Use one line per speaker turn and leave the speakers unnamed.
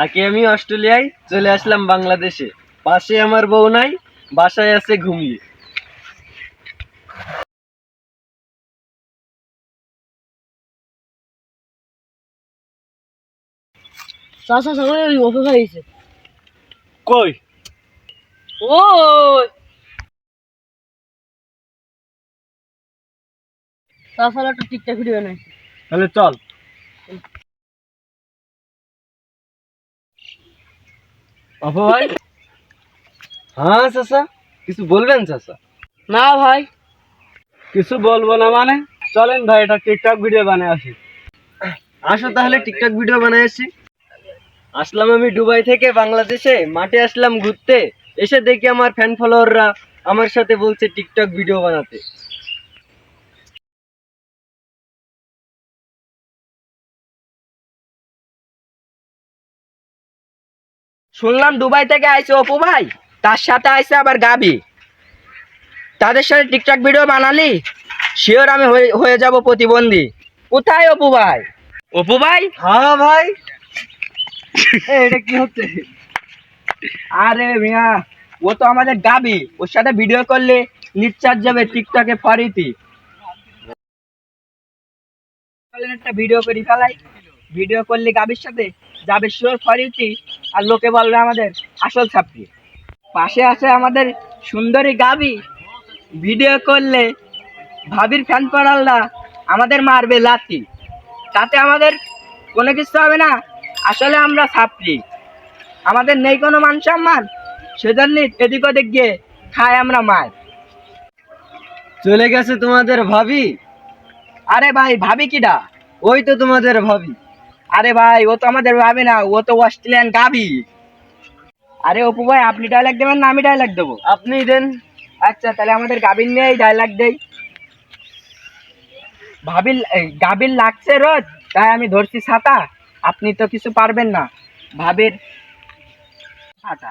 থাকি আমি অস্ট্রেলিয়ায় চলে আসলাম বাংলাদেশে। পাশে আমার বউ নাই বাসায় আছে ঘুমিয়ে।
ওই
কই?
ভিডিও বানাইছে।
তাহলে চল। অপু ভাই? হ্যাঁ চাচা। কিছু বলবেন চাচা?
না ভাই।
কিছু বলব না মানে? চলেন ভাই এটা টিকটক ভিডিও বানায় আসি। আসো তাহলে টিকটক ভিডিও বানায় আসি। আসলাম আমি দুবাই থেকে বাংলাদেশে মাঠে আসলাম ঘুরতে। এসে দেখি আমার ফ্যান ফলোয়াররা আমার সাথে বলছে টিকটক ভিডিও বানাতে।
শুনলাম দুবাই থেকে আইছে অপু ভাই তার সাথে আইছে আবার গাবি। তাদের সাথে টিকটক ভিডিও বানালি শিওর আমি হয়ে- যাব প্রতিবন্ধী। কোথায় অপু ভাই? অপু ভাই?
হ্যাঁ ভাই। এটা কি হচ্ছে?
আরে মিয়া ও তো আমাদের গাবি ওর সাথে ভিডিও করলে নিচার্জ যাবে টিকটকে ফরিতি। একটা ভিডিও করি ফেলাই। ভিডিও করলে গাবির সাথে যাবে শিওর ফরিতি। আর লোকে বলবে আমাদের আসল ছাত্রী। পাশে আছে আমাদের সুন্দরী গাবি ভিডিও করলে ভাবির ফ্যান পড়ালরা আমাদের মারবে লাতি তাতে আমাদের কোনো কিছু হবে না। আসলে আমরা ছাত্রী। আমাদের নেই কোনো মান সম্মান। সেজন্য এদিক ওদিক গিয়ে খাই আমরা মার।
চলে গেছে তোমাদের ভাবি।
আরে ভাই, ভাবি কিডা?
ওই তো তোমাদের ভাবি।
আরে ভাই ও তো আমাদের ভাবে না ও তো অস্ট্রেলিয়ান গাবি আরে অপু ভাই আপনি ডায়লগ দেবেন না আমি ডায়লগ দেবো।
আপনি দেন।
আচ্ছা তাহলে আমাদের গাবির নিয়েই ডায়লগ দেই। ভাবির গাবির লাগছে রোজ তাই আমি ধরছি ছাতা। আপনি তো কিছু পারবেন না। ভাবির ছাতা।